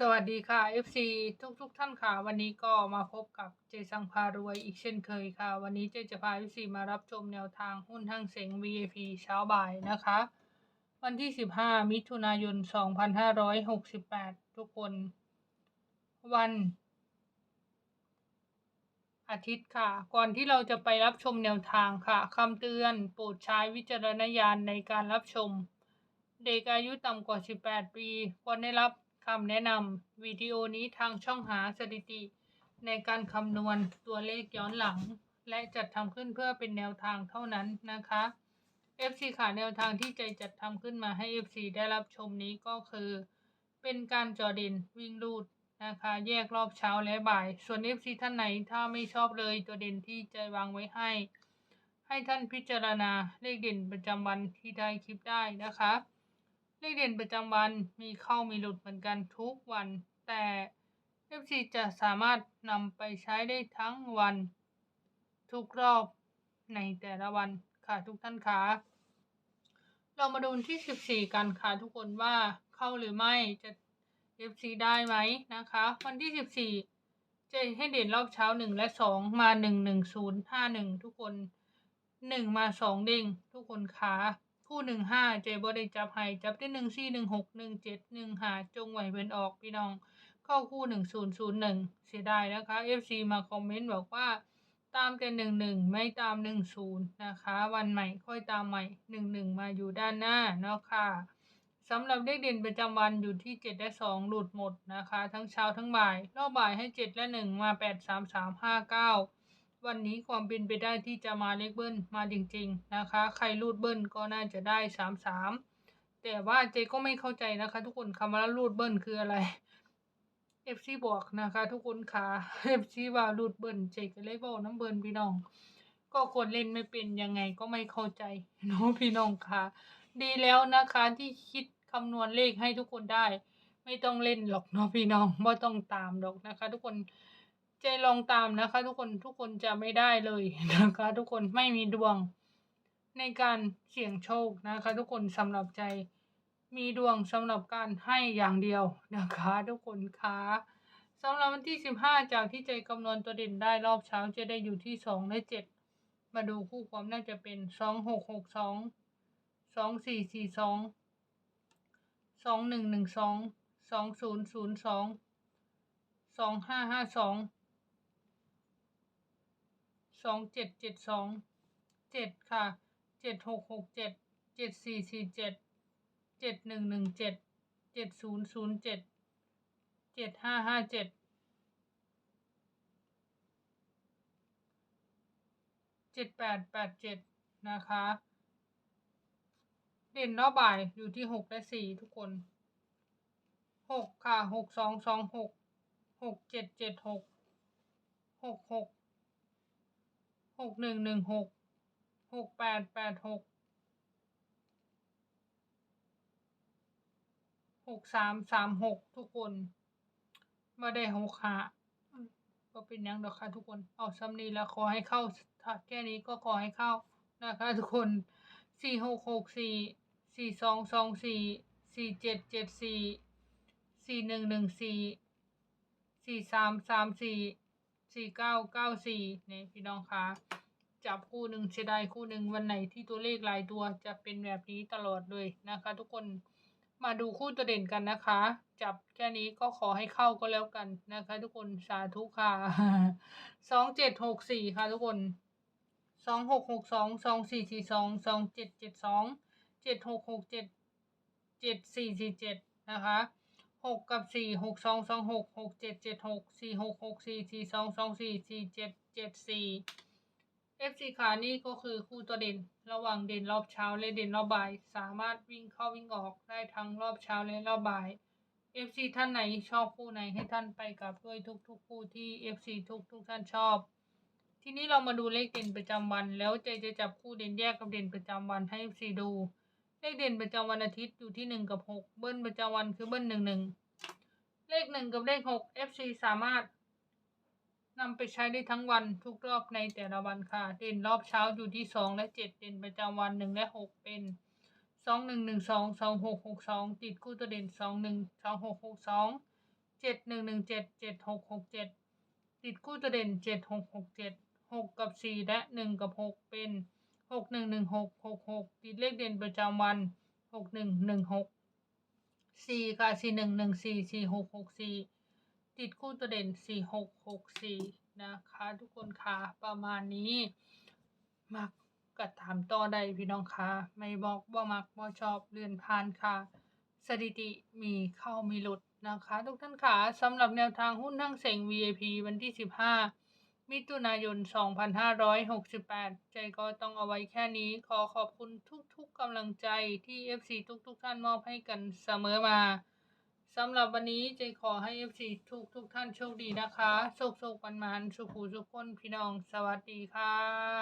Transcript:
สวัสดีค่ะ FC ทุกทุกๆท่านค่ะ วันนี้ก็มาพบกับเจสังพารวยอีกเช่นเคยค่ะ วันนี้เจจะพา FC มารับชมแนวทางหุ้นทั้งเสง VIP เช้าบ่ายนะคะ วันที่ 15 มิถุนายน 2568 ทุกคน วัน อาทิตย์ค่ะ ก่อนที่เราจะไปรับชมแนวทางค่ะคำเตือนโปรดใช้วิจารณญาณในการรับชม เด็กอายุต่ำกว่า 18 ปีควรได้รับ คำแนะนำวิดีโอนี้ทางช่องหาสถิติ ในการคำนวณตัวเลขย้อนหลัง และจัดทำขึ้นเพื่อเป็นแนวทางเท่านั้นนะคะ FC ค่ะแนวทางที่ใจจัดทำขึ้นมาให้ FC ได้รับชมนี้ก็คือ เป็นการจอเด่นวิ่งรูดนะคะ แยกรอบเช้าและบ่าย ส่วน FC ท่านไหนถ้าไม่ชอบเลยตัวเด่นที่ใจวางไว้ให้ ให้ท่านพิจารณาเลขเด่นประจำวันที่ได้คลิปได้นะคะ เลขเด่นประจำวันมีเข้ามีหลุดเหมือนกันทุกวัน แต่ FC จะสามารถนำไปใช้ได้ทั้งวัน ทุกรอบในแต่ละวันค่ะทุกท่านคะเรามาดูที่ 14 กันค่ะทุกคนว่าเข้าหรือไม่จะ FC ได้ไหมนะคะ วันที่ 14 จะให้เด่นรอบเช้า 1 และ 2 มา 1 1 0 5 1 ทุกคน 1 มา 2 เด้งทุกคนขา คู่หนึ่งห้าเจบริจับให้จับได้หนึ่งสี่หนึ่งหกหนึ่งเจ็ดหนึ่งหาจงไหวเป็นออกพี่น้อง เข้าคู่หนึ่งศูนย์ศูนย์หนึ่งเสียดายนะคะเอฟซีมาคอมเมนต์บอกว่าตามแต่หนึ่งหนึ่งไม่ตามหนึ่งศูนย์นะคะ วันใหม่ค่อยตามใหม่หนึ่งหนึ่งมาอยู่ด้านหน้าเนาะค่ะสำหรับเลขเด่นประจำวันอยู่ที่เจ็ดและสองหลุดหมดนะคะ ทั้งเช้าทั้งบ่าย รอบบ่ายให้เจ็ดและหนึ่งมาแปดสามสามห้าเก้า วันนี้ความเป็นไปได้ที่จะมาเลขเบิ้ลมาจริงๆนะคะ ใครรูดเบิ้ลก็น่าจะได้3 3แต่ว่าเจก็ไม่เข้าใจนะคะ ทุกคนคำว่ารูดเบิ้ลคืออะไร FC บอกนะคะ ทุกคนค่ะ FC ว่ารูดเบิ้ลเจก็เลยบอกน้ำเบิ้ลพี่น้อง ก็คนเล่นไม่เป็นยังไงก็ไม่เข้าใจเนาะพี่น้องค่ะ ดีแล้วนะคะที่คิดคำนวณเลขให้ทุกคนได้ ไม่ต้องเล่นหรอกเนาะพี่น้องไม่ต้องตามหรอกนะคะ ทุกคน ใจลองตามนะคะ ทุกคนทุกคนจะไม่ได้เลยนะคะ ทุกคนไม่มีดวงในการเสี่ยงโชคนะคะ ทุกคนสำหรับใจมีดวงสำหรับการให้อย่างเดียวนะคะ ทุกคนคะสำหรับวันที่ 15 จากที่ใจคำนวณตัวเด่นได้รอบเช้าจะได้อยู่ที่ 2 และ 7 มาดูคู่ความน่าจะเป็น 2 6 6 2 2 4 4 2 2 1 1 2 2 0 0 2 2 5 5 2 2 7 7 2 7ค่ะ7 6 6 7 7 4 4 7เจ็ดหนึ่งหนึ่งเจ็ดเจ็ดศูนย์ศูนย์เจ็ดเจ็ดห้าห้าเจ็ดเจ็ดแปดแปดเจ็ดนะคะ เด่นรอบบ่ายอยู่ที่หกและสี่ทุกคนหกค่ะหกสองสองหกหกเจ็ดเจ็ดหกหกหก หกหนึ่งหนึ่งหกหกแปดแปดหกหกสามสามหกทุกคนมาได้หกหาก็เป็นยังดอกค่ะทุกคน เอาซ้ำนี้แล้วขอให้เข้าถ้าแค่นี้ก็ขอให้เข้านะคะทุกคนสี่หกหกสี่สี่สองสองสี่สี่เจ็ดเจ็ดสี่สี่หนึ่งหนึ่งสี่สี่สามสามสี่ สี่เก้าเก้าสี่เนี่ยพี่น้องคะจับคู่หนึ่งเสียดายคู่หนึ่งวันไหนที่ตัวเลขหลายตัวจะเป็นแบบนี้ตลอดเลยนะคะ ทุกคนมาดูคู่ตัวเด่นกันนะคะ จับแค่นี้ก็ขอให้เข้าก็แล้วกันนะคะ ทุกคนสาธุค่ะสองเจ็ดหกสี่ค่ะทุกคนสองหกหกสองสองสี่สี่สองสองเจ็ดเจ็ดสองเจ็ดหกหกเจ็ดเจ็ดสี่สี่เจ็ดนะคะ หกกับสี่หกสองสองหกหกเจ็ดเจ็ดหกสี่หกหกสี่สี่สองสองสี่สี่เจ็ดเจ็ดสี่ FC ขานี่ก็คือคู่ตัวเด่น ระหว่างเด่นรอบเช้าและเด่นรอบบ่าย สามารถวิ่งเข้าวิ่งออกได้ทั้งรอบเช้าและรอบบ่าย FC ท่านไหนชอบคู่ไหนให้ท่านไปกับด้วยทุกๆคู่ที่ FC ทุกทุกๆท่านชอบ ทีนี้เรามาดูเลขเด่นประจำวัน แล้วใจจะจับคู่เด่นแยกกับเด่นประจำวันให้ FC ดู เลขเด่นประจำวันอาทิตย์อยู่ที่หนึ่งกับหกเบิ้ลประจำวันคือเบิ้ลหนึ่งหนึ่งเลขหนึ่งกับเลขหก FC สามารถนำไปใช้ได้ทั้งวันทุกรอบในแต่ละวันค่ะ เด่นรอบเช้าอยู่ที่สองและเจ็ดเด่นประจำวันหนึ่งและหกเป็นสองหนึ่งหนึ่งสองสองหกหกสองติดคู่ตัวเด่นสองหนึ่งสองหกหกสองเจ็ดหนึ่งหนึ่งเจ็ดเจ็ดหกหกเจ็ดติดคู่ตัวเด่นเจ็ดหกหกเจ็ดหกกับสี่และหนึ่งกับหกเป็น หกหนึ่งหนึ่งหกหกหกติดเลขเด่นประจำวันหกหนึ่งหนึ่งหกสี่ค่ะสี่หนึ่งหนึ่งสี่สี่หกหกสี่ติดคู่ตัวเด่นสี่หกหกสี่นะคะทุกคนค่ะประมาณนี้ มักกัดถามต่อใดพี่น้องคะไม่บอกว่ามักว่าชอบเลื่อนผ่านค่ะ สถิติมีเข้ามีหลุดนะคะ ทุกท่านค่ะสำหรับแนวทางหุ้นทั้งเสง VIP วันที่15 มิถุนายน 2568 ใจก็ต้องเอาไว้แค่นี้ ขอขอบคุณทุกๆกำลังใจที่ FC ทุกๆ ท่านมอบให้กันเสมอมาสำหรับวันนี้ใจขอให้ FC ทุกๆท่านโชคดีนะคะโชคโชคปันมันสุขูสุขคนพี่น้อง สวัสดีค่ะ